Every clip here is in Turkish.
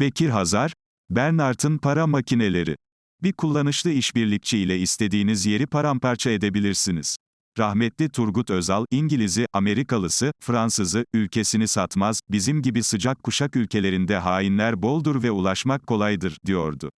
Bekir Hazar, Bernard'ın para makineleri. Bir kullanışlı işbirlikçi ile istediğiniz yeri paramparça edebilirsiniz. Rahmetli Turgut Özal, İngiliz'i, Amerikalısı, Fransızı, ülkesini satmaz, bizim gibi sıcak kuşak ülkelerinde hainler boldur ve ulaşmak kolaydır, diyordu.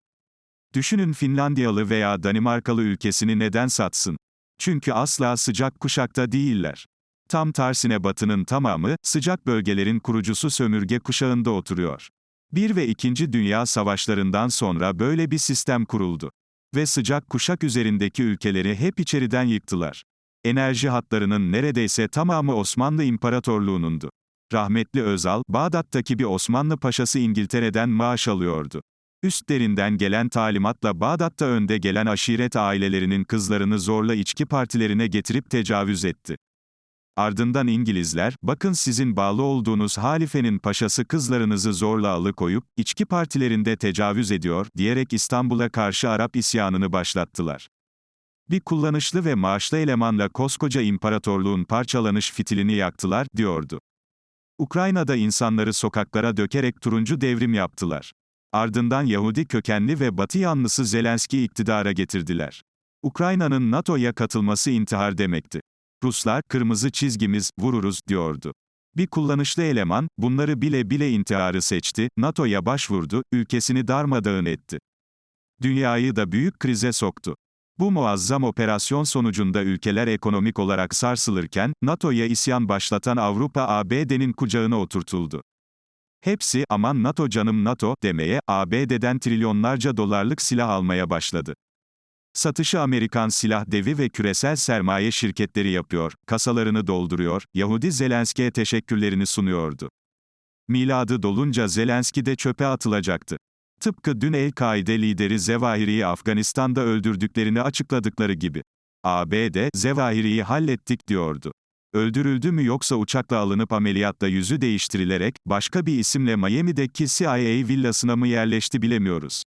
Düşünün Finlandiyalı veya Danimarkalı ülkesini neden satsın? Çünkü asla sıcak kuşakta değiller. Tam tersine batının tamamı, sıcak bölgelerin kurucusu sömürge kuşağında oturuyor. Bir ve ikinci Dünya Savaşlarından sonra böyle bir sistem kuruldu. Ve sıcak kuşak üzerindeki ülkeleri hep içeriden yıktılar. Enerji hatlarının neredeyse tamamı Osmanlı İmparatorluğu'nundu. Rahmetli Özal, Bağdat'taki bir Osmanlı paşası İngiltere'den maaş alıyordu. Üstlerinden gelen talimatla Bağdat'ta önde gelen aşiret ailelerinin kızlarını zorla içki partilerine getirip tecavüz etti. Ardından İngilizler, bakın sizin bağlı olduğunuz halifenin paşası kızlarınızı zorla alıkoyup, içki partilerinde tecavüz ediyor, diyerek İstanbul'a karşı Arap isyanını başlattılar. Bir kullanışlı ve maaşlı elemanla koskoca imparatorluğun parçalanış fitilini yaktılar, diyordu. Ukrayna'da insanları sokaklara dökerek turuncu devrim yaptılar. Ardından Yahudi kökenli ve Batı yanlısı Zelenski iktidara getirdiler. Ukrayna'nın NATO'ya katılması intihar demekti. Ruslar, kırmızı çizgimiz, vururuz, diyordu. Bir kullanışlı eleman, bunları bile bile intiharı seçti, NATO'ya başvurdu, ülkesini darmadağın etti. Dünyayı da büyük krize soktu. Bu muazzam operasyon sonucunda ülkeler ekonomik olarak sarsılırken, NATO'ya isyan başlatan Avrupa ABD'nin kucağına oturtuldu. Hepsi, aman NATO canım NATO, demeye, ABD'den trilyonlarca dolarlık silah almaya başladı. Satışı Amerikan silah devi ve küresel sermaye şirketleri yapıyor, kasalarını dolduruyor, Yahudi Zelenski'ye teşekkürlerini sunuyordu. Miladı dolunca Zelenski de çöpe atılacaktı. Tıpkı dün El-Kaide lideri Zevahiri'yi Afganistan'da öldürdüklerini açıkladıkları gibi. ABD, Zevahiri'yi hallettik diyordu. Öldürüldü mü yoksa uçakla alınıp ameliyatla yüzü değiştirilerek, başka bir isimle Miami'deki CIA villasına mı yerleşti bilemiyoruz.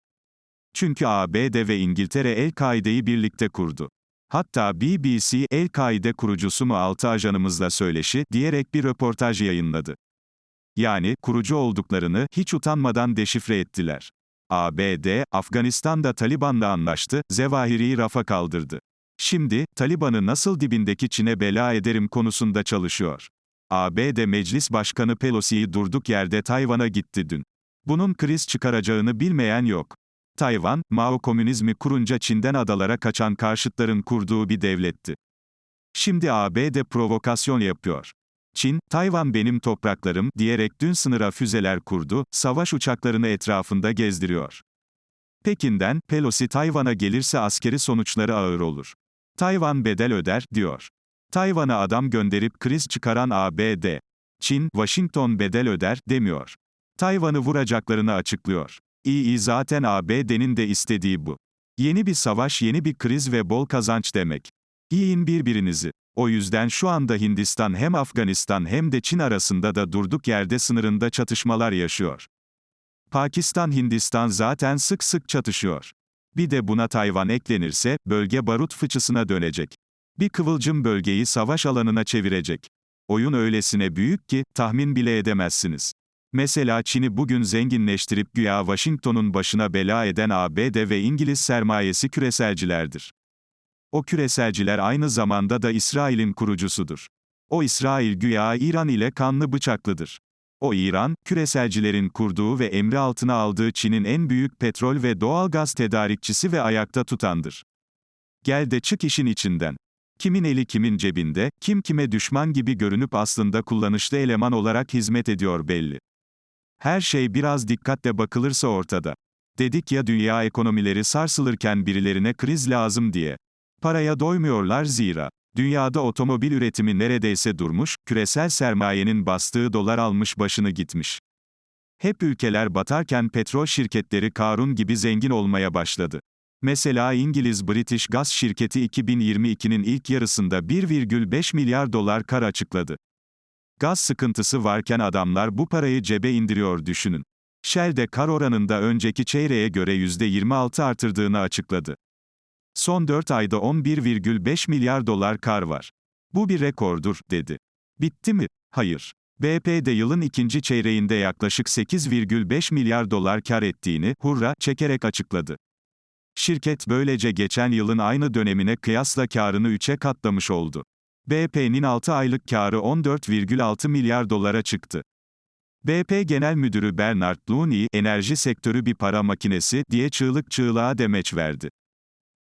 Çünkü ABD ve İngiltere El-Kaide'yi birlikte kurdu. Hatta BBC, El-Kaide kurucusu mu altı ajanımızla söyleşi, diyerek bir röportaj yayınladı. Yani, kurucu olduklarını, hiç utanmadan deşifre ettiler. ABD, Afganistan'da Taliban'la anlaştı, Zevahiri'yi rafa kaldırdı. Şimdi, Taliban'ı nasıl dibindeki Çin'e bela ederim konusunda çalışıyor. ABD Meclis Başkanı Pelosi'yi durduk yerde Tayvan'a gitti dün. Bunun kriz çıkaracağını bilmeyen yok. Tayvan, Mao komünizmi kurunca Çin'den adalara kaçan karşıtların kurduğu bir devletti. Şimdi ABD provokasyon yapıyor. Çin, Tayvan benim topraklarım diyerek dün sınıra füzeler kurdu, savaş uçaklarını etrafında gezdiriyor. Pekin'den, Pelosi Tayvan'a gelirse askeri sonuçları ağır olur. Tayvan bedel öder, diyor. Tayvan'a adam gönderip kriz çıkaran ABD. Çin, Washington bedel öder, demiyor. Tayvan'ı vuracaklarını açıklıyor. İyi zaten ABD'nin de istediği bu. Yeni bir savaş yeni bir kriz ve bol kazanç demek. Yiyin birbirinizi. O yüzden şu anda Hindistan hem Afganistan hem de Çin arasında da durduk yerde sınırında çatışmalar yaşıyor. Pakistan-Hindistan zaten sık sık çatışıyor. Bir de buna Tayvan eklenirse, bölge barut fıçısına dönecek. Bir kıvılcım bölgeyi savaş alanına çevirecek. Oyun öylesine büyük ki, tahmin bile edemezsiniz. Mesela Çin'i bugün zenginleştirip güya Washington'un başına bela eden ABD ve İngiliz sermayesi küreselcilerdir. O küreselciler aynı zamanda da İsrail'in kurucusudur. O İsrail güya İran ile kanlı bıçaklıdır. O İran, küreselcilerin kurduğu ve emri altına aldığı Çin'in en büyük petrol ve doğalgaz tedarikçisi ve ayakta tutandır. Gel de çık işin içinden. Kimin eli kimin cebinde, kim kime düşman gibi görünüp aslında kullanışlı eleman olarak hizmet ediyor belli. Her şey biraz dikkatle bakılırsa ortada. Dedik ya dünya ekonomileri sarsılırken birilerine kriz lazım diye. Paraya doymuyorlar zira. Dünyada otomobil üretimi neredeyse durmuş, küresel sermayenin bastığı dolar almış başını gitmiş. Hep ülkeler batarken petrol şirketleri Karun gibi zengin olmaya başladı. Mesela İngiliz British Gas şirketi 2022'nin ilk yarısında 1,5 milyar dolar kar açıkladı. Gaz sıkıntısı varken adamlar bu parayı cebe indiriyor düşünün. Shell de kar oranında önceki çeyreğe göre %26 artırdığını açıkladı. Son 4 ayda 11,5 milyar dolar kar var. Bu bir rekordur, dedi. Bitti mi? Hayır. BP de yılın ikinci çeyreğinde yaklaşık 8,5 milyar dolar kar ettiğini, hurra, çekerek açıkladı. Şirket böylece geçen yılın aynı dönemine kıyasla karını 3'e katlamış oldu. BP'nin 6 aylık karı 14,6 milyar dolara çıktı. BP Genel Müdürü Bernard Looney, enerji sektörü bir para makinesi, diye çığlık çığlığa demeç verdi.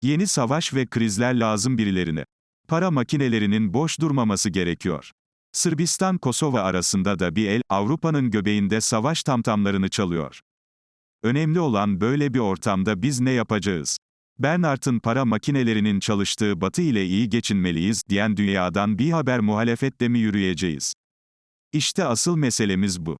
Yeni savaş ve krizler lazım birilerine. Para makinelerinin boş durmaması gerekiyor. Sırbistan-Kosova arasında da bir el, Avrupa'nın göbeğinde savaş tamtamlarını çalıyor. Önemli olan böyle bir ortamda biz ne yapacağız? Bernard'ın para makinelerinin çalıştığı Batı ile iyi geçinmeliyiz, diyen dünyadan bir haber muhalefetle mi yürüyeceğiz? İşte asıl meselemiz bu.